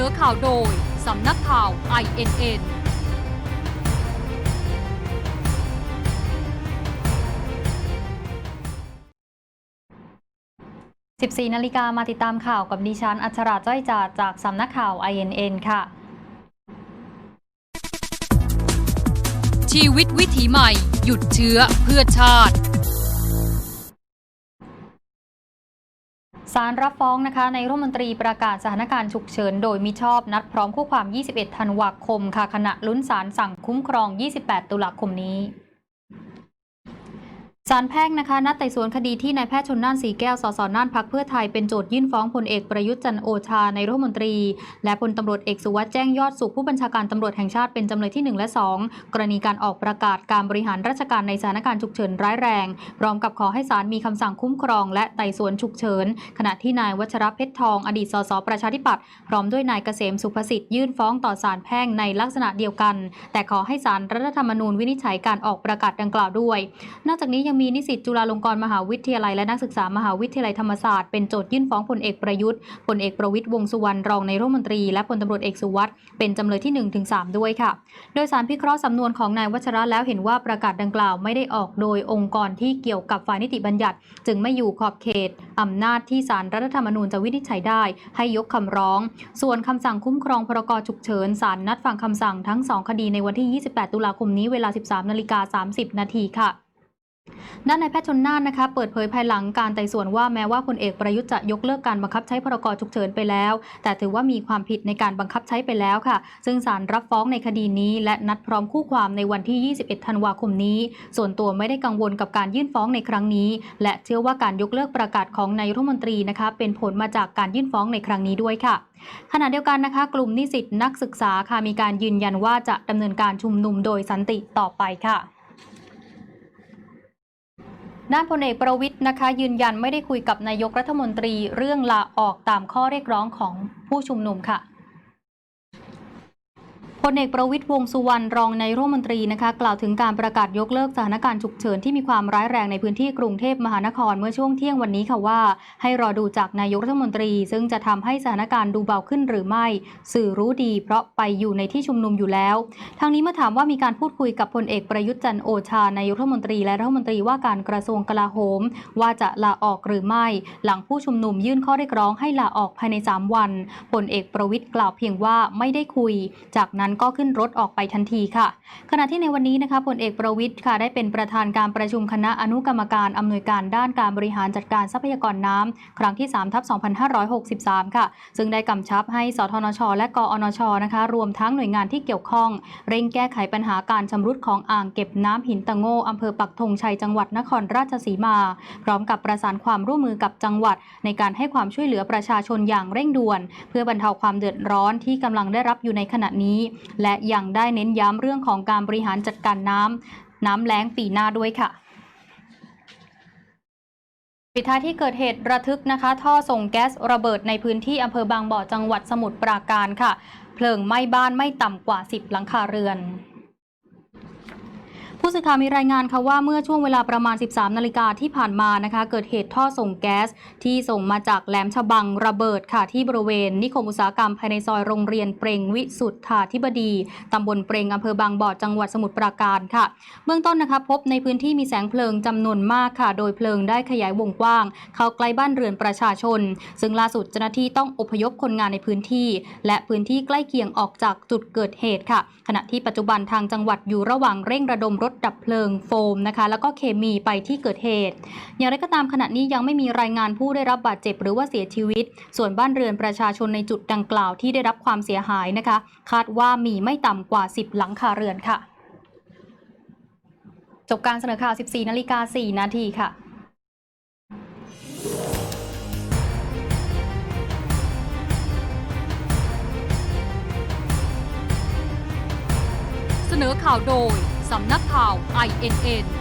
นอข่าวโดย สำนักข่าว INN 14นาฬิกามาติดตามข่าวกับดิฉัน อัชราจ้อยจาจากสำนักข่าว INN ค่ะ ชีวิตวิถีใหม่ หยุดเชื้อเพื่อชาติ สารรับฟ้องนะคะในรัฐมนตรีประกาศสถานการณ์ฉุกเฉินโดยมิชอบนัดพร้อมคู่ความ 21 ธันวาคมค่ะขณะลุ้นสารสั่งคุ้มครอง 28 ตุลาคมนี้ ศาลแพ่งนะคะนัดไต่สวนคดีที่นายแพทย์ชนน่านสีแก้วสสน่านพักเพื่อไทยเป็นโจทยื่นฟ้องพลเอกประยุทธ์จันโอชาในรัฐมนตรี และพลตำรวจเอกสุวัสด์แจ้งยอดสุขผู้บัญชาการตำรวจแห่งชาติเป็นจำเลยที่ 1 และ 2 กรณีการออกประกาศการบริหารราชการในสถานการณ์ฉุกเฉินร้ายแรงพร้อมกับขอให้ศาลมีคำสั่งคุ้มครอง และไต่สวนฉุกเฉินขณะที่นายวัชรเพชรทอง อดีตสสประชาธิปัตย์พร้อมด้วยนายเกษมสุภสิทธิ์ยื่นฟ้องต่อศาลแพ่งในลักษณะเดียวกัน แต่ขอให้ศาลรัฐธรรมนูญวินิจฉัยการออกประกาศดังกล่าวด้วย นอกจากนี้ยังมีนิสิตจุฬาลงกรณ์มหาวิทยาลัยและนักศึกษามหาวิทยาลัยธรรมศาสตร์เป็นโจทยื่นฟ้องพลเอกประยุทธ์พลเอกประวิตยวงสุวรรณรองในรัฐมนตรีและพลตำรวจเอกสุวัสด์เป็นจำเลยที่ 1-3 ด้วยค่ะ โดยสารพิเคราะห์สำนวนของนายวัชระแล้วเห็นว่าประกาศดังกล่าวไม่ได้ออกโดยองค์กรที่เกี่ยวกับฝ่ายนิติบัญญัติ จึงไม่อยู่ขอบเขตอำนาจที่ศาลรัฐธรรมนูญจะวินิจฉัยได้ ให้ยกคำร้อง ส่วนคำสั่งคุ้มครองพรกฉุกเฉินศาลนัดฟังคำสั่งทั้ง 2 คดีในวันที่ 28 ตุลาคมนี้เวลา 13นาฬิกา30 นาทีค่ะ ด้านนายแพทย์ชนน่านนะคะเปิดเผยภายหลังการไต่สวนว่าแม้ว่าพลเอกประยุทธ์จะยกเลิกการบังคับใช้พรกฉุกเฉินไปแล้ว แต่ถือว่ามีความผิดในการบังคับใช้ไปแล้วค่ะ ซึ่งศาลรับฟ้องในคดีนี้ และนัดพร้อมคู่ความในวันที่ 21 ธันวาคมนี้ ส่วนตัวไม่ได้กังวลกับการยื่นฟ้องในครั้งนี้ และเชื่อว่าการยกเลิกประกาศของนายรัฐมนตรีนะคะ เป็นผลมาจากการยื่นฟ้องในครั้งนี้ด้วยค่ะขณะเดียวกันนะคะ กลุ่มนิสิตนักศึกษาค่ะมีการยืนยันว่าจะดำเนินการชุมนุมโดยสันติต่อไปค่ะ ด้านพลเอกประวิทย์นะคะ ยืนยันไม่ได้คุยกับนายกรัฐมนตรีเรื่องลาออกตามข้อเรียกร้องของผู้ชุมนุมค่ะ พลเอกประวิตยวงสุวรรณรองนายรัฐมนตรีนะคะกล่าวถึงการประกาศยกเลิกสถานการณ์ฉุกเฉินที่มีความร้ายแรงในพื้นที่กรุงเทพมหานครเมื่อช่วงเที่ยงวันนี้ค่ะว่า ให้รอดูจากนายกรัฐมนตรี ซึ่งจะทำให้สถานการณ์ดูเบาขึ้นหรือไม่ สื่อรู้ดี เพราะไปอยู่ในที่ชุมนุมอยู่แล้ว ทางนี้เมื่อถามว่ามีการพูดคุยกับพลเอกประยุทธ์จันทร์โอชานายกรัฐมนตรี และรัฐมนตรีว่าการกระทรวงกลาโหม ว่าจะลาออกหรือไม่ หลังผู้ชุมนุมยื่นข้อเรียกร้องให้ลาออกภายใน 3 วันพลเอกประวิทย์กล่าวเพียงว่าไม่ได้คุยจากนั้นก็ขึ้นรถออกไปทันทีค่ะ ขณะที่ในวันนี้นะคะพลเอกประวิทย์ค่ะได้เป็นประธานการประชุมคณะอนุกรรมการอำนวยการด้านการบริหารจัดการทรัพยากรน้ำครั้งที่3ทับ2563 ค่ะ ซึ่งได้กำชับให้สทนช และกอนชนะคะ รวมทั้งหน่วยงานที่เกี่ยวข้อง เร่งแก้ไขปัญหาการชำรุดของอ่างเก็บน้ำหินตะโง่อำเภอปักธงชัยจังหวัดนครราชสีมา พร้อมกับประสานความร่วมมือกับจังหวัด ในการให้ความช่วยเหลือประชาชนอย่างเร่งด่วน เพื่อบรรเทาความเดือดร้อนที่กำลังได้รับอยู่ในขณะนี้และยังได้เน้นย้ำเรื่องของการบริหารจัดการน้ำน้ำแล้งปีหน้าด้วยค่ะปิดท้ายที่เกิดเหตุระทึกนะคะ ท่อส่งแก๊สระเบิดในพื้นที่อำเภอบางบ่อจังหวัดสมุทรปราการค่ะ เพลิงไหม้บ้านไม่ต่ำกว่า 10 หลังคาเรือน ผู้สื่อข่าวมีรายงานค่ะว่าเมื่อช่วงเวลาประมาณ 13 นาฬิกาที่ผ่านมานะคะ เกิดเหตุท่อส่งแก๊ส ที่ส่งมาจากแหลมฉบังระเบิดค่ะที่บริเวณ นิคมอุตสาหกรรมภายในซอยโรงเรียนเปรงวิสุทธาธิบดี ตำบลเปรงอำเภอบางบ่อจังหวัดสมุทรปราการค่ะ เบื้องต้นนะคะพบในพื้นที่มีแสงเพลิงจำนวนมากค่ะ โดยเพลิงได้ขยายวงกว้าง เข้าใกล้บ้านเรือนประชาชน ซึ่งล่าสุดเจ้าหน้าที่ต้องอพยพคนงานในพื้นที่ และพื้นที่ใกล้เคียงออกจากจุดเกิดเหตุค่ะ ขณะที่ปัจจุบันทางจังหวัดอยู่ระหว่างเร่งระดมรถดับเพลิงโฟมนะคะแล้วก็เคมีไปที่เกิดเหตุ อย่างไรก็ตามขณะนี้ยังไม่มีรายงานผู้ได้รับบาดเจ็บหรือว่าเสียชีวิต ส่วนบ้านเรือนประชาชนในจุดดังกล่าวที่ได้รับความเสียหายนะคะ คาดว่ามีไม่ต่ำกว่า 10 หลังคาเรือนค่ะ จบการเสนอข่าว 14นาฬิกา4นาทีค่ะเสนอข่าวโดย สำนักข่าว INN